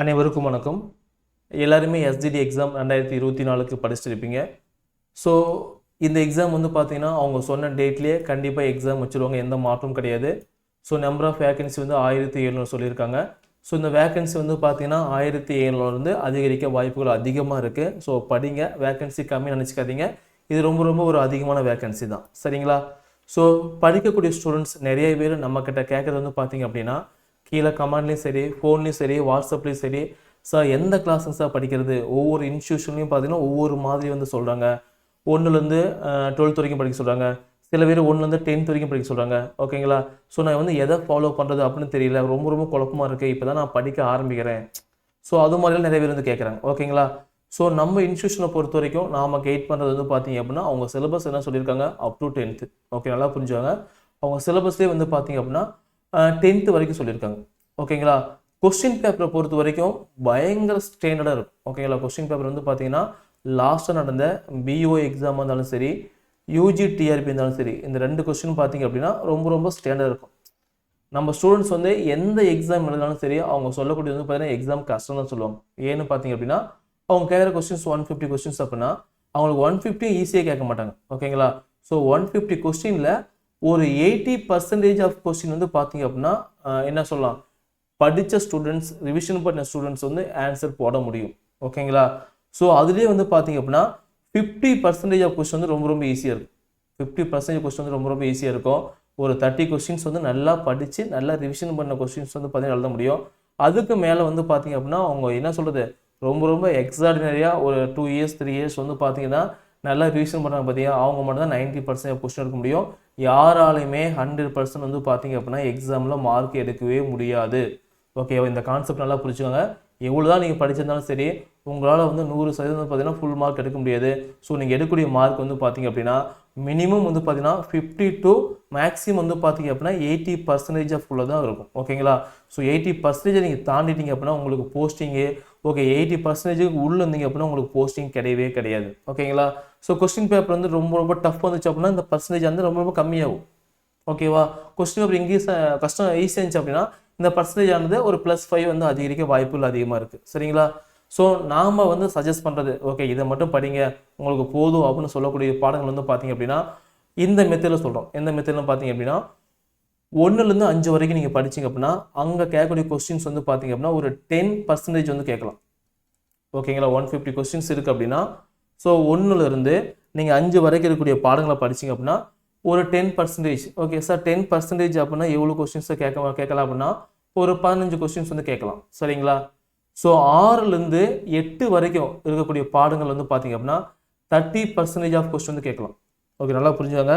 அனைவருக்கும் வணக்கம். எல்லாருமே எஸ்டிடி எக்ஸாம் ரெண்டாயிரத்தி இருபத்தி நாலுக்கு படிச்சிருப்பீங்க. ஸோ இந்த எக்ஸாம் வந்து பார்த்தீங்கன்னா அவங்க சொன்ன டேட்லேயே கண்டிப்பாக எக்ஸாம் வச்சுருவாங்க. எந்த மாற்றமும் கிடையாது. ஸோ நம்பர் ஆஃப் வேகன்சி வந்து ஆயிரத்தி எழுநூறு சொல்லியிருக்காங்க. ஸோ இந்த வேகன்சி வந்து பார்த்தீங்கன்னா ஆயிரத்தி எழுநூறுலேருந்து அதிகரிக்க வாய்ப்புகள் அதிகமாக இருக்குது ஸோ படிங்க. வேகன்சி கம்மி நினச்சிக்காதீங்க. இது ரொம்ப ரொம்ப ஒரு அதிகமான வேகன்சி தான். சரிங்களா? ஸோ படிக்கக்கூடிய ஸ்டூடெண்ட்ஸ் நிறைய பேர் நம்மக்கிட்ட கேட்குறது வந்து பார்த்தீங்க அப்படின்னா கீழே கமெண்ட்லேயும் சரி ஃபோன்லேயும் சரி வாட்ஸ்அப்லேயும் சரி சார் எந்த கிளாஸுங்க சார் படிக்கிறது? ஒவ்வொரு இன்ஸ்டியூஷன்லையும் பார்த்தீங்கன்னா ஒவ்வொரு மாதிரி வந்து சொல்கிறாங்க ஒன்றுலேருந்து டுவெல்த் வரைக்கும் படிக்க சொல்கிறாங்க சில பேர் ஒன்றுலேருந்து டென்த் வரைக்கும் படிக்க சொல்கிறாங்க ஓகேங்களா ஸோ நான் வந்து எதை ஃபாலோ பண்ணுறது அப்படின்னு தெரியல. ரொம்ப ரொம்ப குழப்பமாக இருக்குது இப்போ தான் நான் படிக்க ஆரம்பிக்கிறேன். ஸோ அது மாதிரிலாம் நிறைய பேர் வந்து கேட்குறாங்க ஓகேங்களா ஸோ நம்ம இன்ஸ்டியூஷனை பொறுத்த வரைக்கும் நாம் கைட் பண்ணுறது வந்து பார்த்தீங்க அப்படின்னா அவங்க சிலபஸ் என்ன சொல்லியிருக்காங்க? அப் டு டென்த்து ஓகே நல்லா புரிஞ்சுவாங்க அவங்க சிலபஸ்லேயே வந்து பார்த்தீங்க அப்படின்னா டென்த்து வரைக்கும் சொல்லியிருக்காங்க. ஓகேங்களா? கொஸ்டின் பேப்பரை பொறுத்த வரைக்கும் பயங்கர ஸ்டாண்டர்டாக இருக்கும். ஓகேங்களா? கொஸ்டின் பேப்பர் வந்து பார்த்தீங்கன்னா லாஸ்ட்டாக நடந்த பிஓ எக்ஸாமாக இருந்தாலும் சரி யூஜி டிஆர்பி இருந்தாலும் சரி இந்த ரெண்டு கொஸ்டின் பார்த்தீங்க அப்படின்னா ரொம்ப ரொம்ப ஸ்டாண்டர்டாக இருக்கும். நம்ம ஸ்டூடெண்ட்ஸ் வந்து எந்த எக்ஸாம் எழுதினாலும் சரி அவங்க சொல்லக்கூடியது வந்து பார்த்தீங்கன்னா எக்ஸாம் கஷ்டம் தான் சொல்லுவாங்க. ஏன்னு பார்த்தீங்க அப்படின்னா அவங்க கேட்குற கொஸ்டின்ஸ் ஒன் ஃபிஃப்டி கொஸ்டின்ஸ் அப்படின்னா அவங்களுக்கு ஒன் ஃபிஃப்டியும் ஈஸியாக கேட்க மாட்டாங்க. ஓகேங்களா? ஸோ ஒன் ஃபிஃப்டி கொஸ்டினில் ஒரு எயிட்டி பர்சன்டேஜ் ஆஃப் கொஸ்டின் வந்து பார்த்தீங்க அப்படின்னா என்ன சொல்லலாம்? படித்த ஸ்டூடெண்ட்ஸ் ரிவிஷன் பண்ண ஸ்டூடெண்ட்ஸ் வந்து ஆன்சர் போட முடியும். ஓகேங்களா ஸோ அதுலேயே வந்து பார்த்தீங்க அப்படின்னா ஃபிஃப்டி பர்சன்டேஜ் ஆஃப் கொஸ்டின் வந்து ரொம்ப ரொம்ப ஈஸியாக இருக்கும். ஃபிஃப்டி பர்சன்டேஜ் கொஸ்டின் வந்து ரொம்ப ரொம்ப ஈஸியாக இருக்கும். ஒரு தேர்ட்டி கொஸ்டின்ஸ் வந்து நல்லா படித்து நல்லா ரிவிஷன் பண்ண கொஸ்டின்ஸ் வந்து பார்த்தீங்கன்னா எழுத முடியும். அதுக்கு மேலே வந்து பார்த்தீங்க அப்படின்னா அவங்க என்ன சொல்கிறது ரொம்ப ரொம்ப எக்ஸார்டினரியாக ஒரு டூ இயர்ஸ் த்ரீ இயர்ஸ் வந்து பார்த்தீங்கன்னா நல்லா ரிவிஷன் பண்ணுறாங்க பார்த்தீங்கன்னா அவங்க மட்டும் தான் நைன்ட்டி பர்சன்ட் கொஸ்டின் எடுக்க முடியும். யாராலையுமே ஹண்ட்ரட் பர்சன்ட் வந்து பார்த்தீங்க அப்படின்னா எக்ஸாமில் மார்க் எடுக்கவே முடியாது. ஓகேவா இந்த கான்செப்ட் நல்லா புரிஞ்சுக்கோங்க. எவ்வளோ தான் நீங்கள் படிச்சிருந்தாலும் சரி உங்களால் வந்து நூறு சதவீதம் பார்த்தீங்கன்னா ஃபுல் மார்க் எடுக்க முடியாது. ஸோ நீங்கள் எடுக்கக்கூடிய மார்க் வந்து பார்த்தீங்க அப்படின்னா மினிமம் வந்து பார்த்தீங்கன்னா ஃபிஃப்டி டு மேக்ஸிமம் வந்து பார்த்தீங்க அப்படின்னா எயிட்டி பர்சன்டேஜ் ஆஃப் உள்ள தான் இருக்கும் ஓகேங்களா ஸோ எயிட்டி பர்சன்டேஜ் நீங்கள் தாண்டிட்டீங்க அப்படின்னா உங்களுக்கு போஸ்டிங்கு ஓகே எயிட்டி பர்சன்டேஜுக்கு உள்ளே இருந்தீங்க அப்படின்னா உங்களுக்கு போஸ்டிங் கிடையவே கிடையாது. ஓகேங்களா ஸோ கொஸ்டின் பேப்பர் வந்து ரொம்ப ரொம்ப டஃப் வந்துச்சு அப்படின்னா இந்த பர்சன்டேஜ் வந்து ரொம்ப ரொம்ப கம்மியாகும். ஓகேவா கொஸ்டின் பேப்பர் இங்கிலீஷ் கஷ்டம் ஈஸியாக இருந்துச்சு அப்படின்னா இந்த பர்சன்டேஜ் ஆனது ஒரு ப்ளஸ் ஃபைவ் வந்து அதிகரிக்க வாய்ப்புகள் அதிகமாக இருக்குது சரிங்களா? ஸோ நாம் வந்து சஜஸ்ட் பண்ணுறது ஓகே இதை மட்டும் படிங்க உங்களுக்கு போதும் அப்படின்னு சொல்லக்கூடிய பாடங்கள் வந்து பார்த்தீங்க அப்படின்னா இந்த மெத்தடில் சொல்கிறோம் எந்த மெத்தடில் பார்த்தீங்க அப்படின்னா ஒன்றுலேருந்து அஞ்சு வரைக்கும் நீங்கள் படிச்சீங்க அப்படின்னா அங்கே கேட்கக்கூடிய கொஸ்டின்ஸ் வந்து பார்த்தீங்க அப்படின்னா ஒரு டென் பர்சன்டேஜ் வந்து கேட்கலாம். ஓகேங்களா ஒன் ஃபிஃப்டி கொஸ்டின்ஸ் இருக்குது அப்படின்னா ஸோ ஒன்றுலேருந்து நீங்கள் அஞ்சு வரைக்கும் இருக்கக்கூடிய பாடங்களை படிச்சீங்க அப்படின்னா ஒரு ten percentage okay sir ten percentage அப்படின்னா எவ்வளோ கொஸ்டின்ஸை கேட்க கேட்கலாம் அப்படின்னா ஒரு பதினஞ்சு கொஸ்டின்ஸ் வந்து கேட்கலாம். சரிங்களா? ஸோ ஆறுலேருந்து எட்டு வரைக்கும் இருக்கக்கூடிய பாடங்கள் வந்து பார்த்தீங்க அப்படின்னா தேர்ட்டி பர்சன்டேஜ் ஆஃப் கொஸ்டின் வந்து கேட்கலாம். ஓகே நல்லா புரிஞ்சுக்காங்க.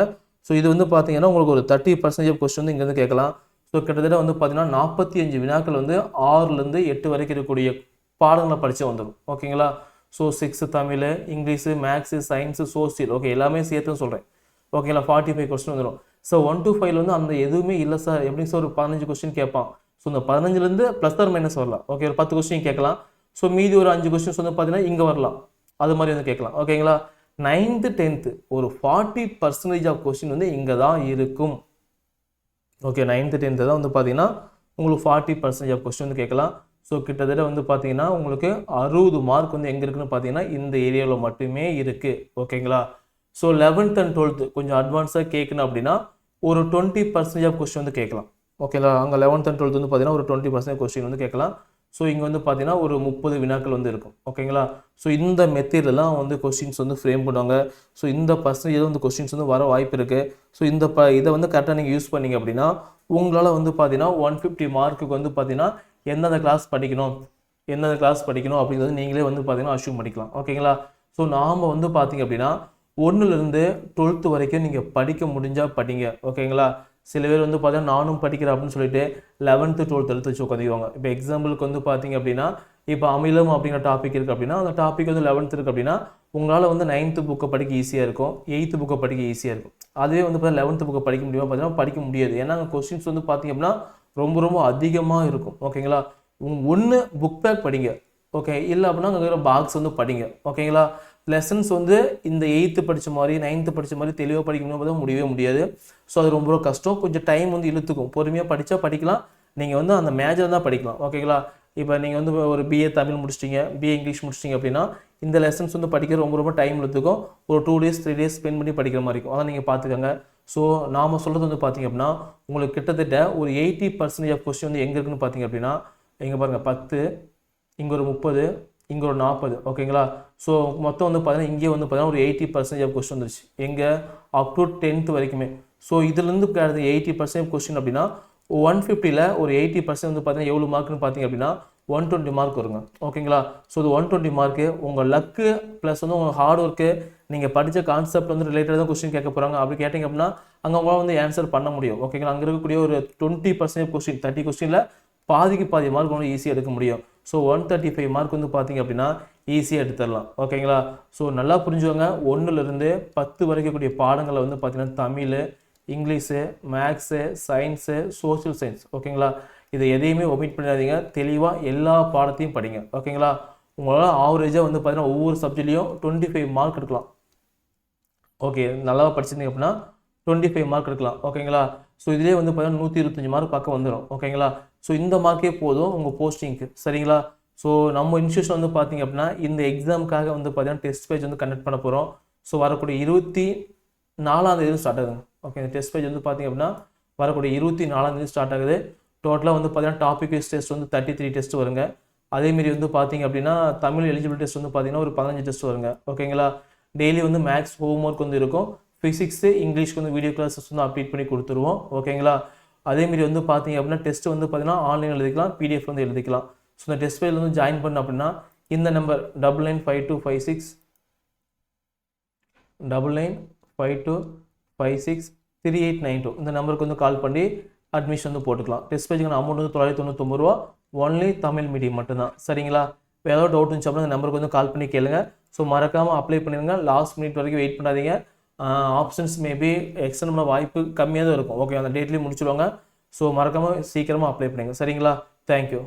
ஸோ இது வந்து பார்த்தீங்கன்னா உங்களுக்கு ஒரு தேர்ட்டி பர்சன்டேஜ் ஆஃப் கொஸ்டின் வந்து இங்கேருந்து கேட்கலாம். ஸோ கிட்டத்தட்ட வந்து பார்த்தீங்கன்னா நாற்பத்தி அஞ்சு வினாக்கள் வந்து ஆறுலேருந்து எட்டு வரைக்கும் இருக்கக்கூடிய பாடங்களை படித்து வந்துடும் ஓகேங்களா so six Tamil English maths science social okay எல்லாமே சேர்த்துன்னு சொல்கிறேன் ஓகேங்களா ஃபார்ட்டி ஃபைவ் கொஸ்டின் வந்துடும் ஸோ ஒன் டூ ஃபைவ்ல வந்து அந்த எதுவுமே இல்லை சார் எப்படி சார் ஒரு பதினஞ்சு கொஸ்டின் கேட்பான்? ஸோ இந்த பதினஞ்சுலேருந்து ப்ளஸ் ஆர் மைனஸ் வரலாம். ஓகே ஒரு பத்து கொஸ்டின் கேட்கலாம். ஸோ மீதி ஒரு அஞ்சு கொஸ்டின்ஸ் வந்து பார்த்தீங்கன்னா இங்கே வரலாம். அது மாதிரி வந்து கேட்கலாம். ஓகேங்களா நைன்த்து டென்த்து ஒரு ஃபார்ட்டி பர்சன்டேஜ் ஆஃப் கொஸ்டின் வந்து இங்கே தான் இருக்கும். ஓகே நைன்த்து டென்த்து தான் வந்து பார்த்தீங்கன்னா உங்களுக்கு ஃபார்ட்டி பர்சன்டேஜ் ஆஃப் கொஸ்டின் வந்து கேட்கலாம். ஸோ கிட்டத்தட்ட வந்து பார்த்தீங்கன்னா உங்களுக்கு அறுபது மார்க் வந்து எங்கே இருக்குன்னு பார்த்தீங்கன்னா இந்த ஏரியாவில் மட்டுமே இருக்குது ஓகேங்களா ஸோ லெவன்த் அண்ட் டுவெல்த்து கொஞ்சம் அட்வான்ஸாக கேட்கணும் அப்படின்னா ஒரு டுவெண்ட்டி பர்சன்டேஜ் ஆஃப் கொஸ்டின் வந்து கேட்கலாம். ஓகேங்களா? அங்கே லெவன்த் அண்ட் டுவெல்த் வந்து பார்த்தீங்கன்னா ஒரு டுவெண்ட்டி பர்சன்டேஜ் கொஸ்டின் வந்து கேட்கலாம். ஸோ இங்கே வந்து பார்த்தீங்கன்னா ஒரு முப்பது வினாக்கள் வந்து இருக்கும். ஓகேங்களா? ஸோ இந்த மெத்தீரியல்லாம் வந்து கொஸ்டின்ஸ் வந்து ஃப்ரேம் பண்ணுவாங்க. ஸோ இந்த பர்சன்டேஜ் வந்து கொஸ்டின்ஸ் வந்து வர வாய்ப்பு இருக்குது ஸோ இந்த ப இதை வந்து கரெக்டாக நீங்கள் யூஸ் பண்ணீங்க அப்படின்னா உங்களால் வந்து பார்த்தீங்கன்னா ஒன் ஃபிஃப்டி மார்க்குக்கு வந்து பார்த்தீங்கன்னா எந்தெந்த கிளாஸ் படிக்கணும்? எந்தெந்த கிளாஸ் படிக்கணும் அப்படிங்கிறது நீங்களே வந்து பார்த்தீங்கன்னா அஷ்யூம் பண்ணிக்கலாம். ஓகேங்களா? ஸோ நாம் வந்து பார்த்தீங்க அப்படின்னா ஒன்றுலேருந்து டுவெல்த்து வரைக்கும் நீங்கள் படிக்க முடிஞ்சால் படிங்க. ஓகேங்களா? சில பேர் வந்து பார்த்தீங்கன்னா நானும் படிக்கிறேன் அப்படின்னு சொல்லிட்டு லெவன்த்து டுவெல்த் எடுத்து வச்சு உட்காந்துக்குவாங்க. இப்போ எக்ஸாம்பிளுக்கு வந்து பார்த்தீங்க அப்படின்னா இப்போ அமிலம் அப்படிங்கிற டாபிக் இருக்குது அப்படின்னா அந்த டாபிக் வந்து லெவன்த் இருக்குது அப்படின்னா உங்களால் வந்து நைன்த்து புக்கை படிக்க ஈஸியாக இருக்கும் எயித்து புக்கை படிக்க ஈஸியாக இருக்கும். அதுவே வந்து பார்த்தீங்கன்னா லெவன்த்து புக்கை படிக்க முடியுமா பார்த்தீங்கன்னா படிக்க முடியாது. ஏன்னா அங்கே கொஸ்டின்ஸ் வந்து பார்த்தீங்க அப்படின்னா ரொம்ப ரொம்ப அதிகமாக இருக்கும். ஓகேங்களா? ஒன்று புக் பேக் படிங்க. ஓகே இல்லை அப்படின்னா அங்கே இருக்கிற பாக்ஸ் வந்து படிங்க. ஓகேங்களா லெசன்ஸ் வந்து இந்த எயித்து படித்த மாதிரி நைன்த்து படித்த மாதிரி தெளிவாக படிக்கணும் தான் முடியவே முடியாது. ஸோ அது ரொம்ப கஷ்டம். கொஞ்சம் டைம் வந்து இழுத்துக்கும். பொறுமையாக படித்தா படிக்கலாம். நீங்கள் வந்து அந்த மேஜர் தான் படிக்கலாம். ஓகேங்களா இப்போ நீங்கள் வந்து ஒரு பிஏ தமிழ் முடிச்சிட்டீங்க பிஏ இங்கிலீஷ் முடிச்சிட்டீங்க அப்படின்னா இந்த லெசன்ஸ் வந்து படிக்க ரொம்ப ரொம்ப டைம் எடுத்துக்கும் ஒரு two days three days spend பண்ணி படிக்கிற மாதிரி இருக்கும். அதான் நீங்கள் பார்த்துக்கோங்க. ஸோ நாம் சொல்கிறது வந்து பார்த்தீங்க அப்படின்னா உங்களுக்கு கிட்டத்தட்ட ஒரு எயிட்டி பர்சன்டேஜ் ஆஃப் கொஸ்டின் வந்து எங்கே இருக்குன்னு பார்த்தீங்க அப்படின்னா எங்கே பாருங்கள் பத்து இங்கே ஒரு முப்பது இங்கே ஒரு நாற்பது ஓகேங்களா? ஸோ மொத்தம் வந்து பார்த்தீங்கன்னா இங்கே வந்து பார்த்தீங்கன்னா ஒரு எயிட்டி பர்சன்டேஜ் ஆஃப் கொஸ்டின் வந்துருச்சு. எங்கே? அப் டு டென்த் வரைக்குமே. ஸோ இதுலேருந்து கிடையாது எயிட்டி பர்சன்டேஜ் கொஸ்டின் அப்படின்னா ஒன் ஃபிஃப்டியில் ஒரு எயிட்டி பர்சன்ட் வந்து பார்த்தீங்கன்னா எவ்வளோ மார்க்னு பார்த்தீங்க அப்படின்னா ஒன் டுவெண்ட்டி மார்க் வருங்க. ஓகேங்களா? ஸோ இது ஒன் டுவெண்ட்டி மார்க்கு உங்கள் லக்கு ப்ளஸ் வந்து உங்கள் ஹார்ட் ஒர்க்கு நீங்கள் படித்த கான்செப்ட் வந்து ரிலேட்டடாக தான் கொஸ்டின் கேட்க போகிறாங்க அப்படி கேட்டிங்க அப்படின்னா அங்கே உங்களால் வந்து ஆன்சர் பண்ண முடியும். ஓகேங்களா? அங்கே இருக்கக்கூடிய ஒரு டுவெண்ட்டி பர்சன்டேஜ் கொஸ்டின் தேர்ட்டி கொஸ்டினில் பாதிக்கு பாதி மார்க் வந்து ஈஸியாக எடுக்க முடியும். So one thirty five mark வந்து பார்த்தீங்க அப்படின்னா ஈஸியாக எடுத்துடலாம். ஓகேங்களா ஸோ நல்லா புரிஞ்சுவாங்க ஒன்றுலேருந்து பத்து வரைக்கும் கூடிய பாடங்களை வந்து பார்த்தீங்கன்னா Tamil English maths science social science ஓகேங்களா இதை எதையுமே ஒமிட் பண்ணாதீங்க. தெளிவாக எல்லா பாடத்தையும் படிங்க. ஓகேங்களா உங்களால் ஆவரேஜாக வந்து பார்த்தீங்கன்னா ஒவ்வொரு சப்ஜெக்ட்லையும் டுவெண்ட்டி ஃபைவ் மார்க் எடுக்கலாம். ஓகே நல்லா படிச்சிருந்தீங்க அப்படின்னா டுவெண்ட்டி ஃபைவ் மார்க் எடுக்கலாம் ஓகேங்களா ஸோ இதிலே வந்து பார்த்தீங்கன்னா நூற்றி இருபத்தஞ்சி மார்க் பக்கம் வந்துடும் ஓகேங்களா ஸோ இந்த மார்க்கே போதும் உங்கள் போஸ்டிங்க்கு சரிங்களா? ஸோ நம்ம இன்ஸ்டியூஷன் வந்து பார்த்தீங்க அப்படின்னா இந்த எக்ஸாமுக்காக வந்து பார்த்தீங்கன்னா டெஸ்ட் பேஜ் வந்து கண்டக்ட் பண்ண போகிறோம் ஸோ வரக்கூடிய இருபத்தி நாலாம் தேதி ஸ்டார்ட் ஆகுதுங்க ஓகே இந்த டெஸ்ட் பேஜ் வந்து பார்த்தீங்க அப்படின்னா வரக்கூடிய இருபத்தி நாலாம் தேதி ஸ்டார்ட் ஆகுது. டோட்டலாக வந்து பார்த்தீங்கன்னா டாபிக் வைஸ் டெஸ்ட் வந்து தேர்ட்டி த்ரீ டெஸ்ட் வருங்க அதேமாரி வந்து பார்த்தீங்க அப்படின்னா தமிழ் எலிஜிபிள் டெஸ்ட் வந்து பார்த்தீங்கன்னா ஒரு பதினஞ்சு டெஸ்ட் வருங்க. ஓகேங்களா டெய்லி வந்து மேக்ஸ் ஹோம் ஒர்க் வந்து இருக்கும். ஃபிசிக்ஸு இங்கிலீஷ்க்கு வந்து வீடியோ கிளாஸஸ் வந்து அப்டேட் பண்ணி கொடுத்துருவோம். ஓகேங்களா அதேமாரி வந்து பார்த்தீங்க அப்படின்னா டெஸ்ட் வந்து பார்த்தீங்கன்னா ஆன்லைனில் எழுதிக்கலாம் பிடிஎஃப் வந்து எழுதிக்கலாம். ஸோ இந்த டெஸ்ட் ஃபைல் வந்து ஜாயின் பண்ண அப்படின்னா இந்த number double nine five two five six double nine five two five six three eight nine two இந்த நம்பருக்கு வந்து கால் பண்ணி அட்மிஷன் வந்து போட்டுக்கலாம். டெஸ்ட் பேஜுக்கான அமௌண்ட் வந்து தொள்ளாயிரத்தி தொண்ணூத்தொம்பது ரூபா. ஒன்லி தமிழ் மீடியம் மட்டும்தான். சரிங்களா? ஏதாவது டவுட் இருந்துச்சு அப்படின்னா இந்த நம்பருக்கு வந்து கால் பண்ணி கேளுங்க. ஸோ மறக்காமல் அப்ளை பண்ணிடுங்க லாஸ்ட் மினிட் வரைக்கும் வெயிட் பண்ணாதீங்க. ஆப்ஷன்ஸ் மேபி எக்ஸ்டெண்ட் பண்ண வாய்ப்பு கம்மியாக தான் இருக்கும். ஓகே அந்த டேட்லேயும் முடிச்சுடுவாங்க. ஸோ மறக்காமல் சீக்கிரமாக அப்ளை பண்ணுங்கள் சரிங்களா? தேங்க்யூ